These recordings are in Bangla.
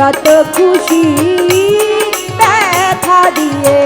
যত খুশি ব্যথা দিয়ে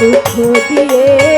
দুঃখ দিয়ে